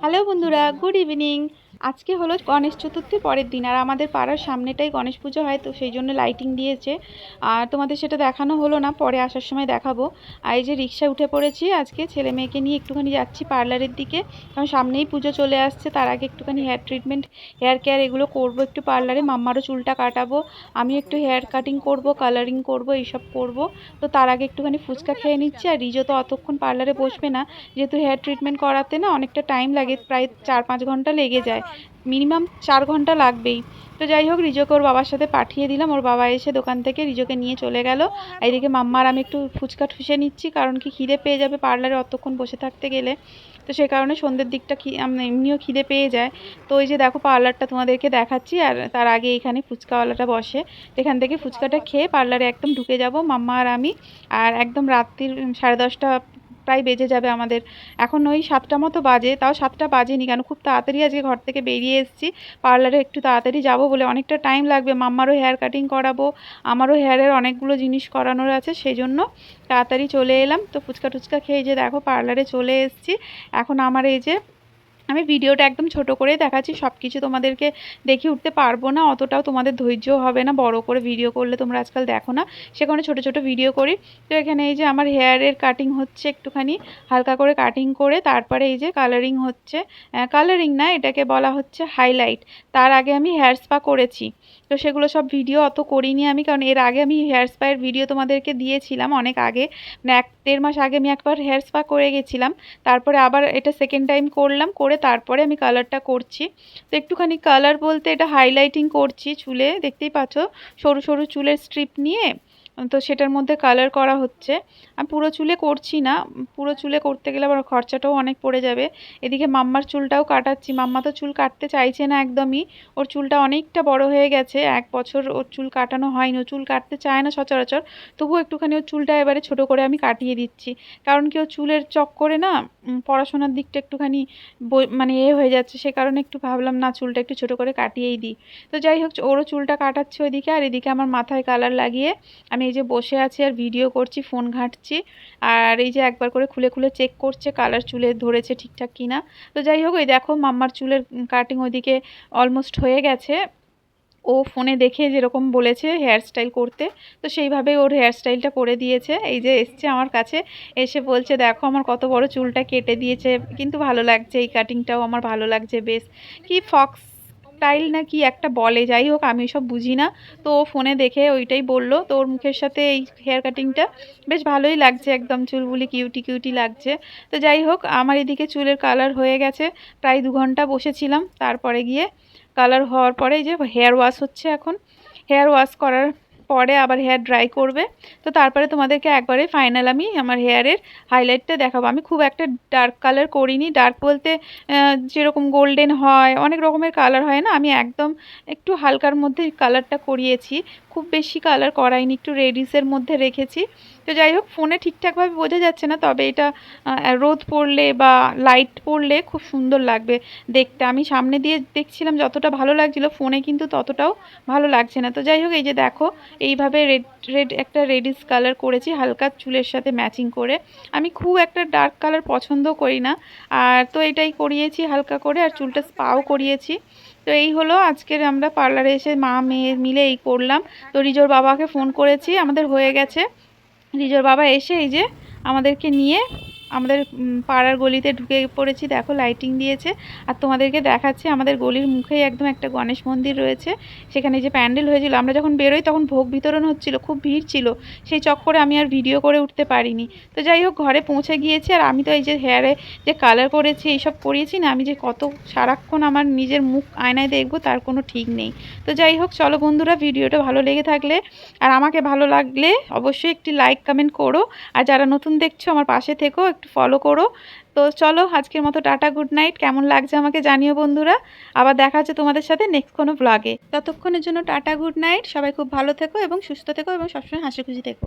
Hello বন্ধুরা good evening. আজকে হলো গণেশ চতুর্থীর পরের দিন, আর আমাদের পাড়ার সামনেটাই গণেশ পুজো হয়, তো সেই জন্য লাইটিং দিয়েছে। আর তোমাদের সেটা দেখানো হলো না, পরে আসার সময় দেখাবো। আর এই যে রিক্সায় উঠে পড়েছি আজকে, ছেলে মেয়েকে নিয়ে একটুখানি যাচ্ছি পার্লারের দিকে। কারণ সামনেই পুজো চলে আসছে, তার আগে একটুখানি হেয়ার ট্রিটমেন্ট হেয়ার কেয়ার এগুলো করব একটু পার্লারে, মাম্মারও চুলটা কাটাবো, আমি একটু হেয়ার কাটিং করব কালারিং করব, এইসব করব। তো তার আগে একটুখানি ফুচকা খেয়ে নিচ্ছি, আর রিজো তো অতক্ষণ পার্লারে বসবে না। যেহেতু হেয়ার ট্রিটমেন্ট করাতে না অনেকটা টাইম লাগে, প্রায় চার পাঁচ ঘণ্টা লেগে যায়। মিনিমাম চার ঘণ্টা লাগবেই। তো যাই হোক, রিজোকে ওর বাবার সাথে পাঠিয়ে দিলাম। ওর বাবা এসে দোকান থেকে রিজোকে নিয়ে চলে গেল। এদিকে মাম্মার আমি একটু ফুচকা ঠুসে নিচ্ছি, কারণ কি খিদে পেয়ে যাবে পার্লারে অতক্ষণ বসে থাকতে গেলে। তো সেই কারণে সন্ধ্যের দিকটা এমনিও খিদে পেয়ে যায়। তো ওই যে দেখো পার্লারটা তোমাদেরকে দেখাচ্ছি, আর তার আগে এখানে ফুচকাওয়ালাটা বসে। এখান থেকে ফুচকাটা খেয়ে পার্লারে একদম ঢুকে যাব, মাম্মা আর আমি। আর একদম রাত্রির সাড়ে দশটা প্রায় বেজে যাবে আমাদের। এখন ওই সাতটা মতো বাজে, তাও সাতটা বাজেনি কেন? খুব তাড়াতাড়ি আজকে ঘর থেকে বেরিয়ে এসেছি। পার্লারে একটু তাড়াতাড়ি যাব বলে অনেকটা টাইম লাগবে। মাম্মারও হেয়ার কাটিং করাবো, আমারও হেয়ারের অনেকগুলো জিনিস করানোর আছে সেই জন্য তাড়াতাড়ি চলে এলাম। তো ফুচকা টুচকা খেয়ে যে দেখো, পার্লারে চলে এসেছি। এখন আমার এই যে আমি ভিডিওটা একদম ছোট করে দেখাচ্ছি সব কিছু তোমাদেরকে দেখিয়ে উঠতে পারব না, অতটাও তোমাদের ধৈর্য হবে না, বড় করে ভিডিও করলে তোমরা আজকাল দেখো না, সেখানে ছোট ছোট ভিডিও করি। তো এখানে এই যে আমার হেয়ারের কাটিং হচ্ছে একটুখানি, হালকা করে কাটিং করে, তারপরে এই যে কালারিং হচ্ছে কালারিং না, এটাকে বলা হচ্ছে হাইলাইট তার আগে আমি হেয়ার স্পা করেছি। তো সেগুলো সব ভিডিও অত করিনি আমি, কারণ এর আগে আমি হেয়ার স্পায়ের ভিডিও তোমাদেরকে দিয়েছিলাম অনেক আগে। মানে এক, দেড় মাস আগে আমি একবার হেয়ার স্পা করে গেছিলাম। তারপরে আবার এটা সেকেন্ড টাইম করলাম, করে তারপরে আমি কালারটা করছি। তো একটুখানি কালার বলতে এটা হাইলাইটিং করছি চুলে, দেখতেই পাচ্ছ? সরু সরু চুলের স্ট্রিপ নিয়ে। তো সেটার মধ্যে কালার করা হচ্ছে। আমি পুরো চুলে করছি না। পুরো চুলে করতে গেলে আবার খরচাটাও অনেক পড়ে যাবে। এদিকে মাম্মার চুলটাও কাটাচ্ছি। মাম্মা তো চুল কাটতে চাইছে না একদমই। ওর চুলটা অনেকটা বড় হয়ে গেছে। এক বছর ওর চুল কাটানো হয়নি। ও চুল কাটতে চায় না সচরাচর। তবুও একটুখানি ওর চুলটা এবারে ছোট করে আমি কাটিয়ে দিচ্ছি। কারণ কি ও চুলের চক্করে না পড়াশোনার দিকটা একটুখানি মানে এ হয়ে যাচ্ছে। সে কারণে একটু ভাবলাম, না, চুলটা একটু ছোট করে কাটিয়েই দিই। তো যাই হোক, ওরও চুলটা কাটাচ্ছে ওইদিকে। আর এদিকে আমার মাথায় কালার লাগিয়ে আমি এই যে বসে আছি আর ভিডিও করছি ফোন ঘাঁটছি। আর এই যে একবার করে খুলে খুলে চেক করছে কালার চুলে ধরেছে ঠিকঠাক কিনা। তো যাই হোক ওই দেখো মাম্মার চুলের কাটিং ওইদিকে অলমোস্ট হয়ে গেছে। ও ফোনে দেখে যেরকম বলেছে হেয়ার স্টাইল করতে। তো সেইভাবে ওর হেয়ার স্টাইলটা করে দিয়েছে। এই যে এসছে আমার কাছে, এসে বলছে, দেখো আমার কত বড় চুলটা কেটে দিয়েছে। কিন্তু ভালো লাগছে এই কাটিংটাও আমার ভালো লাগছে বেশ। কি ফক্স স্টাইল না কি একটা বলে, যাই হোক, আমি সব বুঝি না। তো ও ফোনে দেখে ওইটাই বলল। তো ওর মুখের সাথে এই হেয়ার কাটিংটা বেশ ভালোই লাগছে, একদম চুলগুলি কিউটি কিউটি লাগছে। তো যাই হোক, আমার এদিকে চুলের কালার হয়ে গেছে। প্রায় দু ঘণ্টা বসেছিলাম। তারপরে গিয়ে কালার হওয়ার পরে যে হেয়ার ওয়াশ হচ্ছে এখন। হেয়ার ওয়াশ করার পরে আবার হেয়ার ড্রাই করবে। তো তারপরে তোমাদেরকে একবারে ফাইনাল আমি আমার হেয়ারের হাইলাইটটা দেখাবো। আমি খুব একটা ডার্ক কালার করিনি। ডার্ক বলতে যেরকম গোল্ডেন হয়, অনেক রকমের কালার হয় না। আমি একদম একটু হালকার মধ্যে কালারটা করিয়েছি। খুব বেশি কালার করাইনি, একটু রেডিসের মধ্যে রেখেছি। তো যাই হোক ফোনে ঠিকঠাকভাবে বোঝা যাচ্ছে না, তবে এটা রোদ পড়লে বা লাইট পড়লে খুব সুন্দর লাগবে দেখতে। আমি সামনে দিয়ে দেখছিলাম যতটা ভালো লাগছিল ফোনে কিন্তু ততটাও ভালো লাগছে না। তো যাই হোক, এই যে দেখো এইভাবে রেড রেড একটা রেডিস কালার করেছি, হালকা চুলের সাথে ম্যাচিং করে। আমি খুব একটা ডার্ক কালার পছন্দ করি না। আর তো এটাই করিয়েছি হালকা করে, আর চুলটা স্পাও করিয়েছি। তো এই হলো আজকের আমরা পার্লারে এসে মা, মেয়ে মিলে এই করলাম। তো রিজোর বাবাকে ফোন করেছি, আমাদের হয়ে গেছে। রিজোর বাবা এসে এই যে আমাদেরকে নিয়ে আমাদের পাড়ার গলিতে ঢুকে পড়েছি। দেখো লাইটিং দিয়েছে। আর তোমাদেরকে দেখাচ্ছি, আমাদের গলির মুখেই একদম একটা গণেশ মন্দির রয়েছে। সেখানে যে প্যান্ডেল হয়েছিল, আমরা যখন বেরোই তখন ভোগ বিতরণ হচ্ছিল, খুব ভিড় ছিল। সেই চক্করে আমি আর ভিডিও করে উঠতে পারিনি। তো যাই হোক, ঘরে পৌঁছে গিয়েছি। আর আমি তো এই যে হেয়ারে যে কালার করেছি, এইসব করিয়েছি না, আমি যে কত সারাক্ষণ আমার নিজের মুখ আয়নায় দেখব, তার কোনো ঠিক নেই। তো যাই হোক, চলো বন্ধুরা ভিডিওটা ভালো লেগে থাকলে, আর আমাকে ভালো লাগলে অবশ্যই একটি লাইক কমেন্ট করো। আর যারা নতুন দেখছ, আমার পাশে থেকেও একটু ফলো করো। তো চলো, আজকের মতো টাটা গুড নাইট কেমন লাগছে আমাকে জানিও বন্ধুরা। আবার দেখা হচ্ছে তোমাদের সাথে নেক্সট কোনো ব্লগে ততক্ষণের জন্য টাটা গুড নাইট সবাই খুব ভালো থেকো এবং সুস্থ থেকো এবং সবসময় হাসি খুশি থেকো।